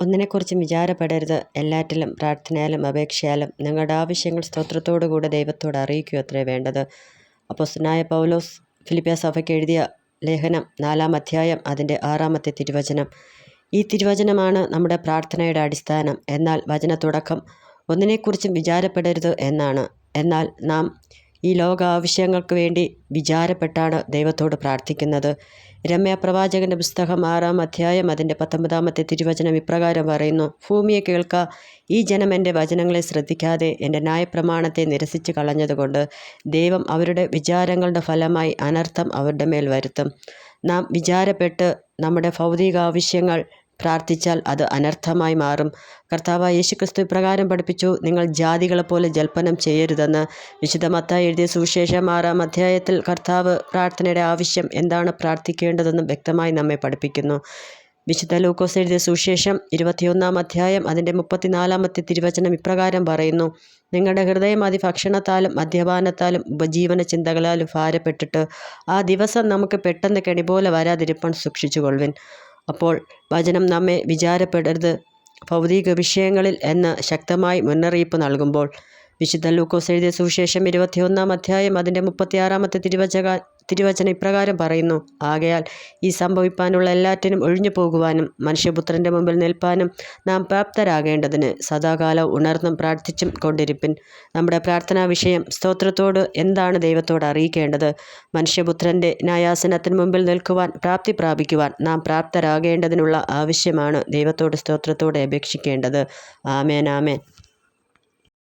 ഒന്നിനെക്കുറിച്ചും വിചാരപ്പെടരുത്. എല്ലാറ്റിലും പ്രാർത്ഥനയാലും അപേക്ഷയാലും നിങ്ങളുടെ ആവശ്യങ്ങൾ സ്തോത്രത്തോടു കൂടെ ദൈവത്തോട് അറിയിക്കുക അത്രേ വേണ്ടത്. അപ്പോസ്തലനായ പൗലോസ് ഫിലിപ്പിയ സഭയ്ക്ക് എഴുതിയ ലേഖനം നാലാം അധ്യായം അതിന്റെ ആറാമത്തെ തിരുവചനം. ഈ തിരുവചനമാണ് നമ്മുടെ പ്രാർത്ഥനയുടെ അടിസ്ഥാനം. എന്നാൽ വചന തുടക്കം ഒന്നിനെക്കുറിച്ചും വിചാരപ്പെടരുത് എന്നാണ്. എന്നാൽ നാം ഈ ലോക ആവശ്യങ്ങൾക്ക് വേണ്ടി വിചാരപ്പെട്ടാണ് ദൈവത്തോട് പ്രാർത്ഥിക്കുന്നത്. രമ്യ പ്രവാചകന്റെ പുസ്തകം ആറാം അധ്യായം അതിന്റെ പത്തൊമ്പതാമത്തെ തിരുവചനം ഇപ്രകാരം പറയുന്നു. ഭൂമിയെ കേൾക്ക ഈ ജനം എന്റെ വചനങ്ങളെ ശ്രദ്ധിക്കാതെ എന്റെ ന്യായപ്രമാണത്തെ നിരസിച്ച് കളഞ്ഞതുകൊണ്ട് ദൈവം അവരുടെ വിചാരങ്ങളുടെ ഫലമായി അനർത്ഥം അവരുടെ മേൽ വരുത്തും. നാം വിചാരപ്പെട്ട് നമ്മുടെ ഭൗതിക ആവശ്യങ്ങൾ പ്രാർത്ഥിച്ചാൽ അത് അനർത്ഥമായി മാറും. കർത്താവ് യേശുക്രിസ്തു ഇപ്രകാരം പഠിപ്പിച്ചു നിങ്ങൾ ജാതികളെപ്പോലെ ജൽപ്പനം ചെയ്യരുതെന്ന് വിശുദ്ധ എഴുതിയ സുവിശേഷം ആറാം അധ്യായത്തിൽ കർത്താവ് പ്രാർത്ഥനയുടെ ആവശ്യം എന്താണ് പ്രാർത്ഥിക്കേണ്ടതെന്നും വ്യക്തമായി നമ്മെ പഠിപ്പിക്കുന്നു. വിശുദ്ധ ലൂക്കോസ് എഴുതിയ സുവിശേഷം ഇരുപത്തിയൊന്നാം അധ്യായം അതിന്റെ മുപ്പത്തിനാലാമത്തെ തിരുവചനം ഇപ്രകാരം പറയുന്നു നിങ്ങളുടെ ഹൃദയം അതിഭക്ഷണത്താലും മദ്യപാനത്താലും ഉപജീവന ചിന്തകളാലും ഭാരപ്പെട്ടിട്ട് ആ ദിവസം നമുക്ക് പെട്ടെന്ന് കെണിപോലെ വരാതിരിപ്പാൻ സൂക്ഷിച്ചുകൊള്ളുവിൻ. അപ്പോൾ വചനം നമ്മെ വിചാരപ്പെടരുത്. ഭൗതിക വിഷയങ്ങളിൽ എന്ന് ശക്തമായി മുന്നറിയിപ്പ് നൽകുമ്പോൾ വിശുദ്ധ ലൂക്കോസ് എഴുതിയ സുവിശേഷം ഇരുപത്തിയൊന്നാം അധ്യായം അതിന്റെ മുപ്പത്തിയാറാമത്തെ തിരുവചക തിരുവചനം ഇപ്രകാരം പറയുന്നു. ആകയാൽ ഈ സംഭവിപ്പാനുള്ള എല്ലാറ്റിനും ഒഴിഞ്ഞു പോകുവാനും മനുഷ്യപുത്രന്റെ മുമ്പിൽ നിൽപ്പാനും നാം പ്രാപ്തരാകേണ്ടതിന് സദാകാലം ഉണർന്നും പ്രാർത്ഥിച്ചും കൊണ്ടിരിപ്പിൻ. നമ്മുടെ പ്രാർത്ഥനാ വിഷയം സ്തോത്രത്തോട് എന്താണ് ദൈവത്തോട് അറിയിക്കേണ്ടത്? മനുഷ്യപുത്രന്റെ ന്യായാസനത്തിന് മുമ്പിൽ നിൽക്കുവാൻ പ്രാപ്തി പ്രാപിക്കുവാൻ നാം പ്രാപ്തരാകേണ്ടതിനുള്ള ആവശ്യമാണ് ദൈവത്തോട് സ്തോത്രത്തോടെ അപേക്ഷിക്കേണ്ടത്. ആമേൻ ആമേൻ.